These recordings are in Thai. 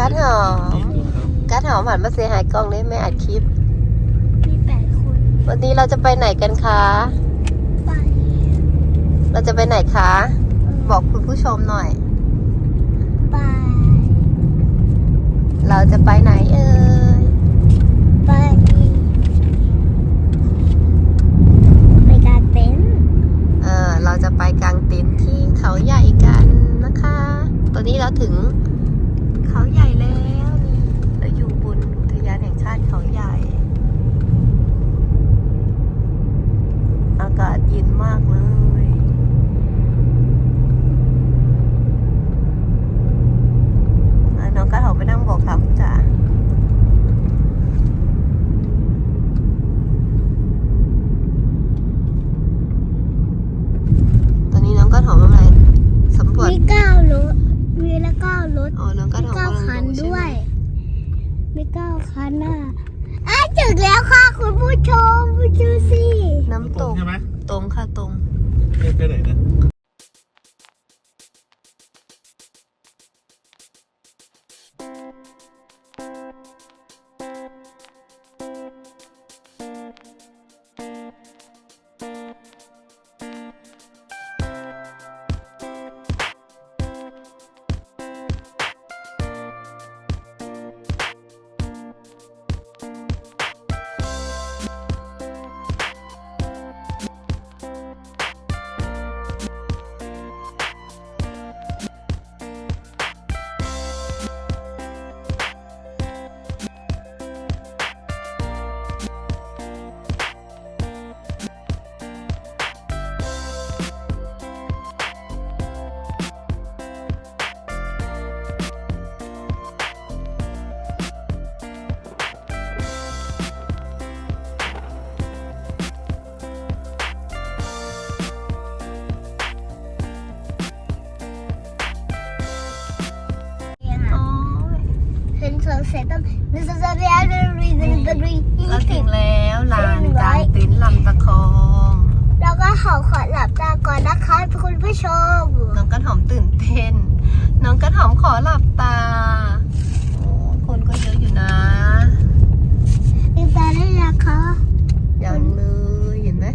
การดหอมการดหอมหันมาเสียหายกล้องได้ไหมอัดคลิป มีแปดคน วันนี้เราจะไปไหนกันคะ ไป เราจะไปไหนคะ บอกคุณผู้ชมหน่อย ไป เราจะไปไหนเอ่ย ไป ไปกางเต็นท์เออเราจะไปกางเต็นท์ที่เขาใหญ่กันนะคะ ตอนนี้เราถึง เขาใหญ่แล้วนี่เราอยู่บนอุทยานแห่งชาติเขาใหญ่ อากาศเย็นมากเลย เห็นสวนเสร็จต้องนึกจะเรียนเรียนเรียนเรียนเราถึงแล้วลานกลางเต็นท์ลำตะคองแล้วก็ขอขอหลับตาก่อนนะคะคุณผู้ชมน้องกระหอมตื่นเต้นน้องกระหอมขอหลับตาโอ้คนก็เยอะอยู่นะลืมตาได้ยังคะยังเลยเห็นไหม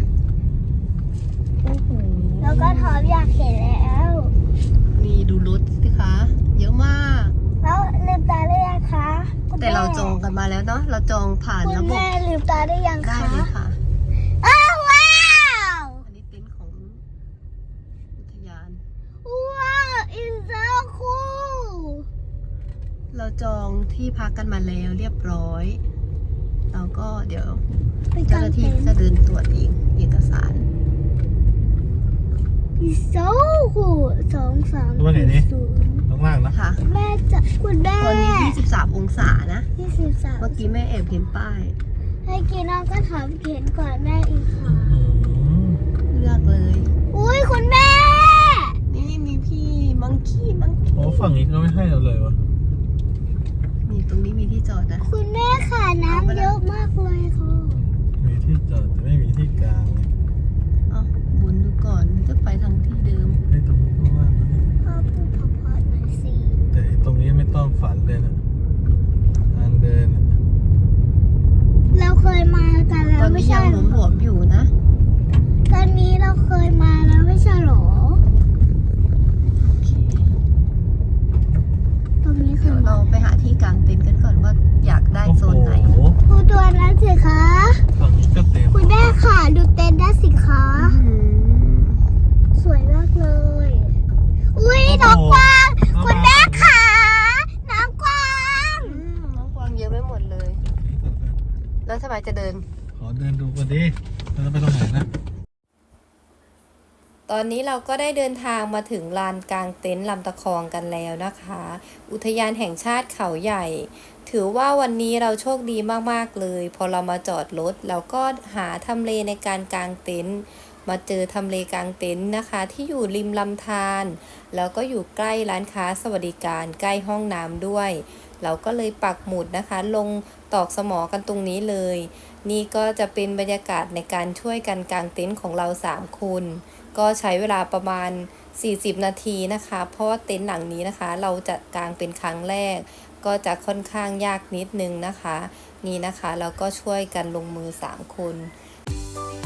โอ้โหแล้วก็ทอมอยากเห็นแล้ว นี่ดูรถสิคะ เยอะมาก แล้วลืมตาได้ยังคะคุณ แต่ เราแม่จองกันมาแล้วเนาะเราจองผ่านคุณระบบแม่ลืมตาได้ยังได้คะเลยค่ะ อ้าวว้าวอันนี้เต็นท์ของอุทยาน ว้าว อินโซคูลเราจองที่พักกันมาแล้วเรียบร้อย เราก็เดี๋ยวไปเจ้ากาหงน้าที่เต็นจะท์ เดินตรวจเองเอกสารอินโซคูลสองสามว่าไหนนี่ ศูนย์ ข้างล่างนะค่ะแม่จะคุณแม่ตอนนี้23 องศานะ ยี่สิบสามเมื่อกี้แม่แอบเห็นป้าย ให้กินน้องก็ถามเขียนก่อนแม่อีกค่ะ อืมเลือกเลย อุ้ยคุณแม่ นี่มีพี่มังคีมังคีโอ้ฝั่งนี้เขาไม่ให้เราเลยวะนี่ตรงนี้มีที่จอดนะ คุณแม่ค่ะน้ำเยอะมากเลยค่ะมีที่จอดแต่ไม่มีที่กลางเลยเอ้าบุญดูก่อนมันจะ ต่ไอ้ตรงนี้ไม่ต้องฝันเลยนะทางเดินน่ะเราเคยมากันแล้ตอวนไม่นี้ใช่ยังเหรหลอวมๆอยู่นะ ตอนนี้เราเคยมาแล้วไม่ใช่เหรอ โอเค ตรงนี้เคเดี๋ยยวเรามาไปหาที่กางเต็นท์กันก่อนว่าอยากได้โซนไหน โอ้โหคุณตัวนั้นสิคะ ฝั่งนี้ก็เต็มคุณแม่ค่ะดูเต็นท์ได้สิคะอื้อหือสวยมากเลย อุ้ยน้องกวาง คุณแม่ค่ะน้องกวาง อืมน้องกวางเยอะไปหมดเลย แล้วทำไมจะเดิน ขอเดินดูก่อนดิเราจะไปตรงไหนนะ ตอนนี้เราก็ได้เดินทางมาถึงลานกลางเต็นท์ลำตะคองกันแล้วนะคะ อุทยานแห่งชาติเขาใหญ่ ถือว่าวันนี้เราโชคดีมากๆเลย พอเรามาจอดรถเราก็หาทำเลในการกางเต็นท์มาเจอทำเลกางเต็นท์นะคะ ที่อยู่ริมลำธารแล้วก็อยู่ใกล้ร้านค้าสวัสดิการใกล้ห้องน้ำด้วย เราก็เลยปักหมุดนะคะ ลงตอกสมอกันตรงนี้เลย นี่ก็จะเป็นบรรยากาศในการช่วยกันกางเต็นท์ของเราสามคน ก็ใช้เวลาประมาณ 40 นาทีนะคะ เพราะว่าเต็นท์หลังนี้นะคะ เราจะกางเป็นครั้งแรก ก็จะค่อนข้างยากนิดนึงนะคะ นี่นะคะแล้วก็ช่วยกันลงมือ 3 คนอ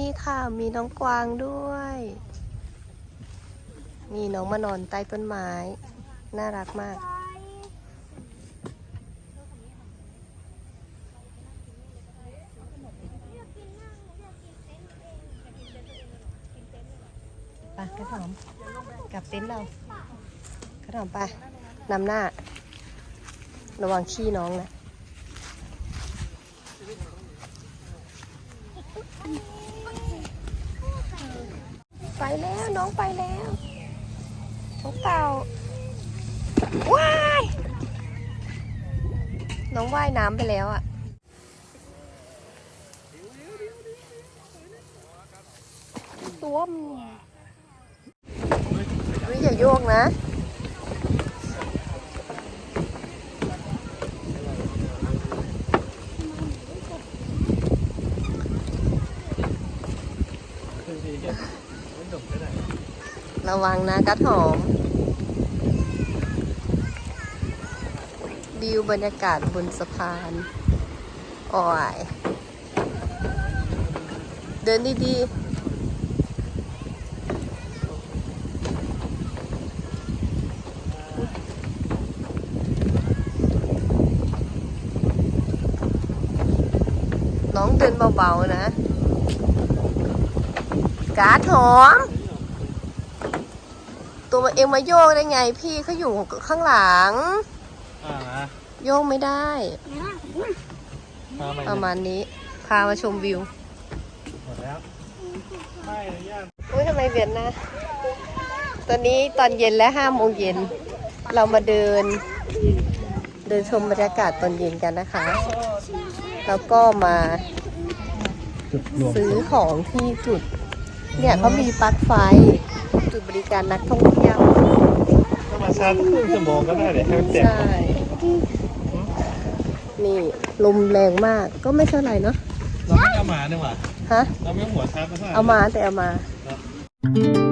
นี่ค่ะ มีน้องกวางด้วย นี่น้องมานอนใต้ต้นไม้ น่ารักมาก ไปกระถอมกลับเต็นท์เรากระถอมไปนำหน้า ระวังขี้น้องนะ แล้วน้องไปแล้วน้องเต่าว้ายน้องว่ายน้ำไปแล้วอะตัวมวิอย่าโยกนะ ระวังนะกระถอมวิวบรรยากาศบนสะพานโอ้ยเดินดีๆน้องเดินเบาๆนะ กาถอม ตัวเองมาโยกได้ไง พี่เขาอยู่ข้างหลัง อ่านะโยกไม่ได้มาใหม่ประมาณนี้ พามาชมวิวหมดแล้วไม่อนุญาตอุ้ยทำไมเวียนนะ ตอนนี้ตอนเย็นและห้าโมงเย็น เรามาเดิน เดินชมบรรยากาศตอนเย็นกันนะคะ แล้วก็มาจุดรวมซื้อของที่จุด เนี่ยเขามีปลั๊กไฟจุด บริการนักท่องเที่ยวถ้ามาชาร์จครึ่งชั่วโมงก็ได้เดี๋ยวให้มันเต็มใช่ นี่ลมแรงมากก็ไม่เท่าไหร่เนาะเราไม่เอามาเนี่ยหว่าฮะ เราไม่เอาหัวชาร์จมาเท่าไหร่เอามาแต่เอามาเกีย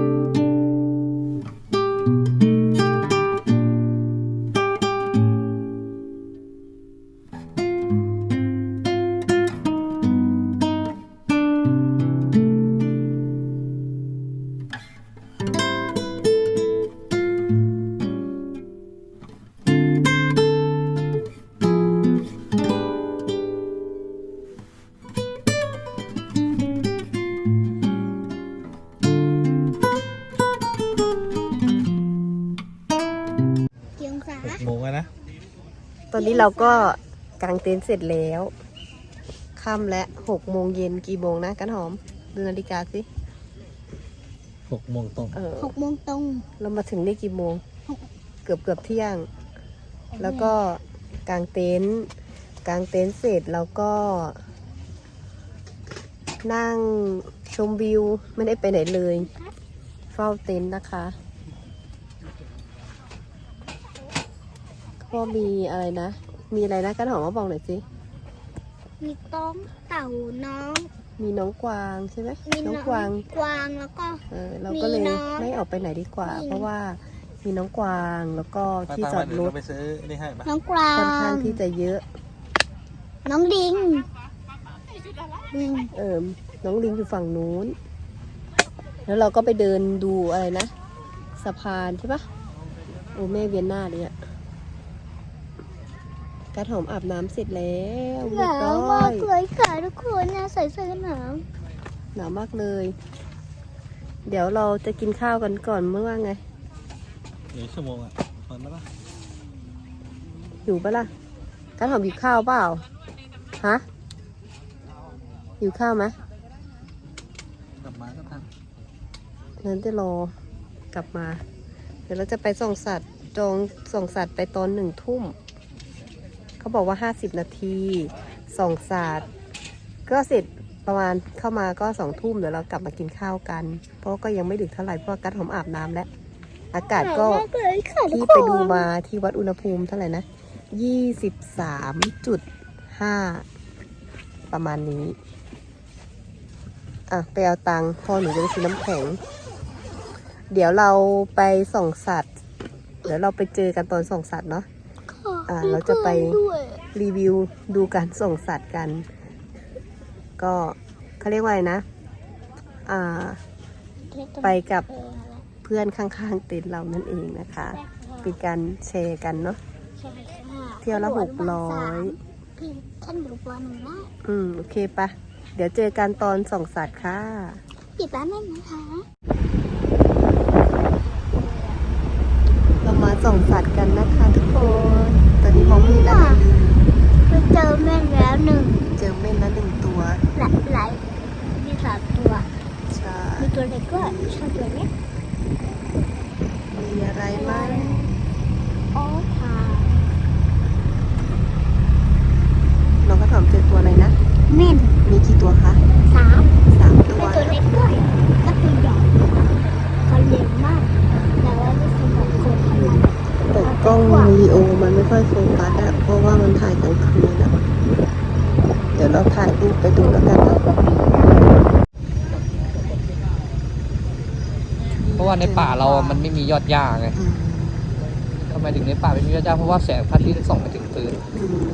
หกโมงแล้วนะ ตอนนี้เราก็กางเต็นท์เสร็จแล้วค่ำและหกโมงเย็นกี่โมงนะกันหอมดูนาฬิกาสิหกโมงตรง เออหกโมงตรงเรามาถึงนี่กี่โมง เกือบเกือบเที่ยง แล้วก็กางเต็นท์กางเต็นท์เสร็จแล้วก็ นั่งชมวิว ไม่ได้ไปไหนเลย เฝ้าเต็นท์นะคะ ก็มีอะไรนะ มีอะไรนะกันหอมมาบอกหน่อยสิ มีต้องเต่าน้อง มีน้องกวางใช่ไหมมีน้องกวางกวางแล้วก็ เออเราก็เลยมีน้อง ไม่ออกไปไหนดีกว่ามีเพราะว่ามีน้องกวางแล้วก็ที่จอดรถไปซื้อนี่ให้ปะน้องกวาค่อนข้างงที่จะเยอะ น้องลิงลิงเออน้องลิงอยู่ฝั่งนู้น แล้วเราก็ไปเดินดูอะไรนะ สะพานใช่ปะโอ้แม่เวียนหน้าเลยอะ กระถอมอาบน้ำเสร็จแล้วหเรียบนาวร้อมากยเลยค่ะทุกคนนะใส่เสื้อกันหนาวหนาวมากเลย เดี๋ยวเราจะกินข้าวกันก่อนเมื่อว่าไงเดี๋ยวชั่วโมงอะพอแล้วปะหิวปะล่ะกระถอมหิวข้าวเปล่าฮะหิวข้าวไหมกลับมาก็ทันงั้นจะรอกลับมา เดี๋ยวเราจะไปส่องสัตว์จองส่องสัตว์ไปตอนหนึ่งทุ่ม เขาบอกว่าห้าสิบนาทีส่องสัตว์ก็เสร็จประมาณเข้ามาก็สองทุ่มเดี๋ยวเรากลับมากินข้าวกัน เพราะก็ยังไม่ดึกเท่าไหร่เพราะว่ากัดหอมอาบน้ำแล้วอากาศก็หนาวมากเลยค่ะทุกที่คไปนดูมาที่วัดอุณหภูมิเท่าไหร่นะยี่สิบสามจุดห้าประมาณนี้ อะ ไปเอาตังค์พ่อหนูจะไปซื้อน้ำแข็ง เดี๋ยวเราไปส่องสัตว์ เดี๋ยวเราไปเจอกันตอนส่องสัตว์เนาะ อ่าเราจะไปด้วยรีวิวดูการส่องสัตว์กัน ก็เขาเรียกว่าอะไรนะ อ่าเล็กตัวไปกับเอออะไรเพื่อนข้างๆเต็นท์เรานั่นเองนะคะ เป็นการแชร์กันเนาะใช่ค่ะเที่ยวละหกร้อยพี่ท่านหนูปอหนึ่งได้อืม โอเคปะ เดี๋ยวเจอกันตอนส่องสัตว์ค่ะ ปิดร้านได้ไหมคะ เรามาส่องสัตว์กันนะคะทุกคน ตอนนี้มองไม่เห็นอะไรเลยไปเจอแม่นแล้วหนึ่งเจอเม่นละหนึ่งตัว หลายหลายมีสามตัว ใช่ มีตัวเล็กก็ชอบตัวเล็กมีอะไรไหมโอ้ค่ะน้องก็ถามเจอตัวอะไรนะ เม่นมีกี่ตัวคะสามสามตัวมีตัวเล็กด้วยก็ตัวใหญ่เขาเลี้ยงมาก แต่ว่าไม่สมบูรณ์คนเท่าไหร่แต่ กล้องวิดีโอมันไม่ค่อยโฟกัสอะเพราะว่ามันถ่ายกลางคืนอะเดี๋ยวเราถ่ายรูปไปดูแล้วกันนะเพราะว่าในป่าเรามันไม่มียอดหญ้าไงอืมทำไมถึงในป่าไม่มียอดหญ้าเพราะว่าแสงพระอาทิตย์ส่องไปถึงพื้น อืม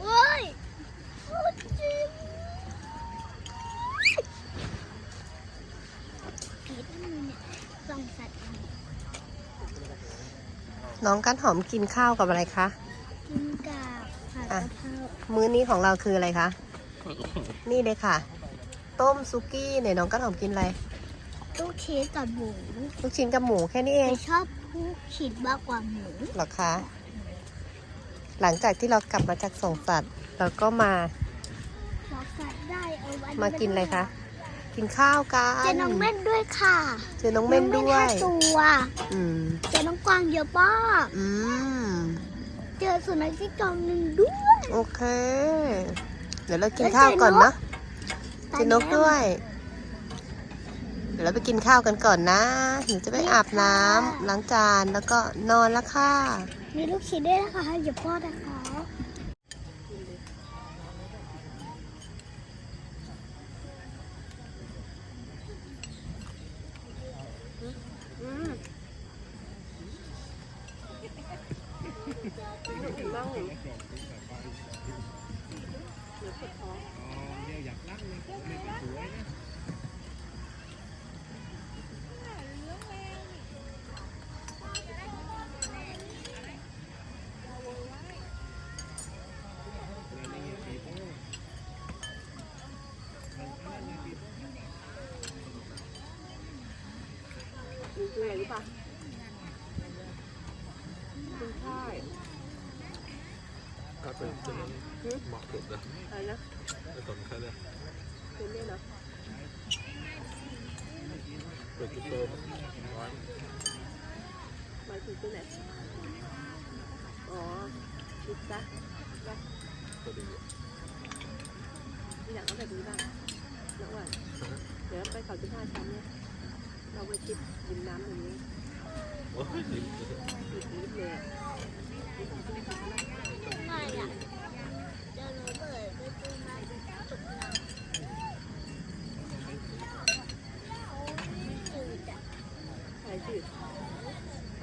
เฮ้ยโอ้จริงผีที่มือเนี่ยส่องสัตว์ น้อง กันหอมกินข้าวกับอะไรคะกินกับผัดกะเพรามื้อนี้ของเราคืออะไรคะ นี่เลยค่ะ ต้มซุกี้เนี่ยน้องกันหอมกินอะไรลูกชิ้นกับหมูลูกชิ้นกับหมูแค่นี้เอแต่งชอบลูกชิ้นมากกว่าหมูเหรอคะหลังจากที่เรากลับมาจากส่งสัตว์เราก็มาซอสสัตว์ได้เอาไว้มากินอะไรคะ กินข้าวกันเจอน้องเม่นด้วยค่ะเจอน้องเม่นด้วยห้าตัวอืมเจอน้องกวางเยอะมากอืมเจอสุนัขที่กองหนึ่งด้วยโอเค เดี๋ยวเรากินข้าวก่อนเนาะเจอนกด้วย เดี๋ยวเราไปกินข้าวกันก่อนนะหนูจะไปอาบน้ำล้างจานแล้วก็นอนแล้วค่ะ มีลูกชิ้นด้วยนะคะอย่าพลาดนะคะ คืออะไรรู้ป่ะคุ อะไรนะไม่สนใครเลยเป็นเนี่ยนะเปิดจุดโตร้อนหมายถึงตัวไหนอ๋อพิซซ่าก็ดีอยากเอาแบบนี้บ้างน้องว่าเดี๋ยวไปเขาจุดห้าชั้นเนี่ยเราไปคิดดินน้ำตรงนี้โอ้ยดีอีกนิดเลยไม่อะ ใส่จืด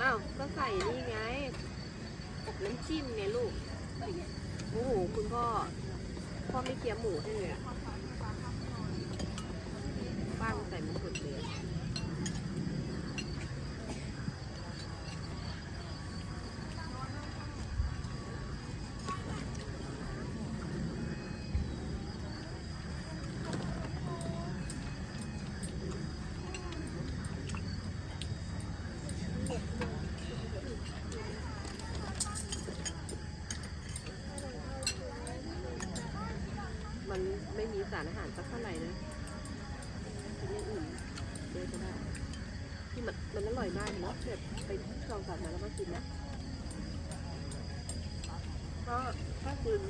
อ้าว ก็ใส่นี่ไง น้ำจิ้มไงลูก โอ้โห คุณพ่อ พ่อไม่เคี้ยวหมูให้เลยอะป้างใส่มันหมดเลยอะมันไม่มีสารอาหารสักเท่าไหร่นะกินอย่างอื่นเลยก็ได้ที่มันมันอร่อยมากเนาะแบบไปลองสัตว์มาแล้วมากินนะก็ถ้าคืน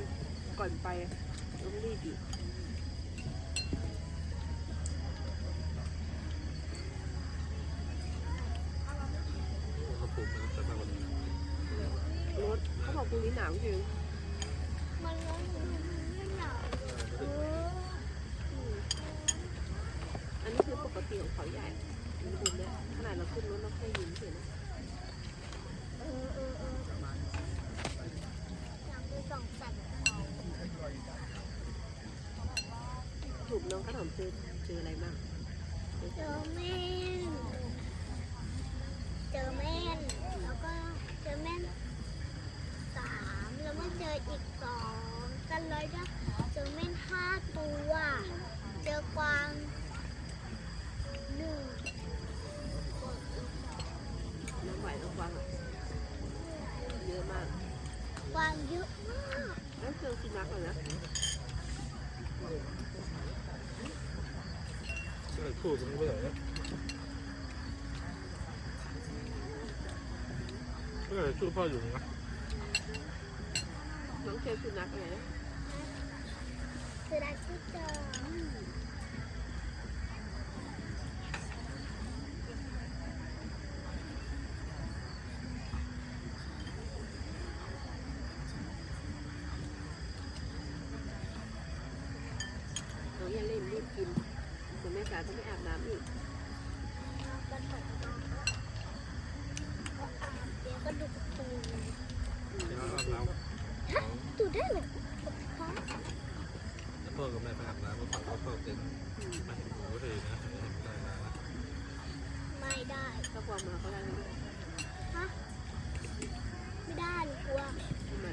ก่อนไปต้องรีบอีกเขาปลูกมันจะมากกว่านี้รถเขาบอกพรุ่งนี้หนาวจริงมันร้อนมันไม่หนาวเอออั นนี้คือปกติของเขาใหญ่มีบุญเนี่ยขนาดเราขึ้นรถเราแค่ยิ้มเฉยนะถูกน้องขนมเจอเจออะไรบ้างเจอแม่เจอแม่แล้วก็เจอแม่สามแล้วก็เจออีกสองกันเลยจ้ะ กวางเยอะมากแล้วเจอสุนัขเลยนะใช่พูดตรงนี้ไม่ได้นะไม่ได้ช่วยพ่ออยู่นะน้องเจอสุนัขอะไรนะ คือได้ที่เจอ น้องอย่าเล่นรีบกินเดี๋ยวแม่จ๋าต้องไปอาบน้ำอีก กระถกก็อาบเดี๋ยวก็ดูการ์ตูน แล้วอาบน้ ฮะดูได้เลยฮะำแล้วพ่อกับแม่ไปอาบน้ำก็ฝังก็เข้าเต็นท์ไม่เห็นหนูเลยนะเห็นได้นะ ไม่ได้ ถ้าความาก็ได้เลยฮะไม่ได้หนูกลัว ทำไม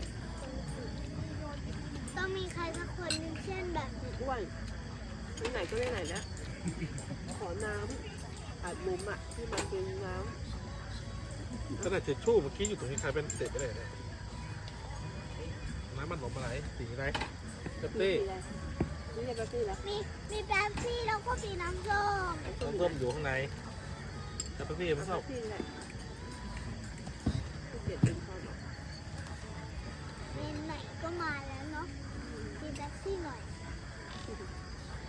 ต้องมีใครสักคนหนึงเช่นแบบอ้วนไปไหนก็ได้ไหนนะ ขอน้ำอาบมุมอะ ที่มันเป็นน้ำก็ได้เทชชู่เมื่อกี้อยู่ตรงนี้ใครเป็นเศษไปเลยเนี่ยน้ำมันหอมอะไรสีอะไรเป๊ปำซี่อะไรนี่อะไรแป๊บซี่แล้วมีมีแป๊บซี่แล้วก็มีน้ำส้มน้ำส้มอยู่ข้างใน แล้วเป๊ปซี่มันชอบที่แหละที่เก็บเป็นข้าวหรอกในไหนก็มาแล้วเนาะมีแป๊บซี่หน่อย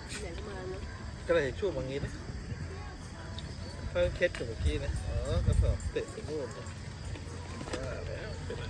ที่ไหนก็มาแล้วก็ได้เทชชู่บางนี้นะเขาเคสอยู่เมื่อกี้นะ อ๋อก็สอบเตะไปนู่นเนี่ยว่าแล้วเป็นไร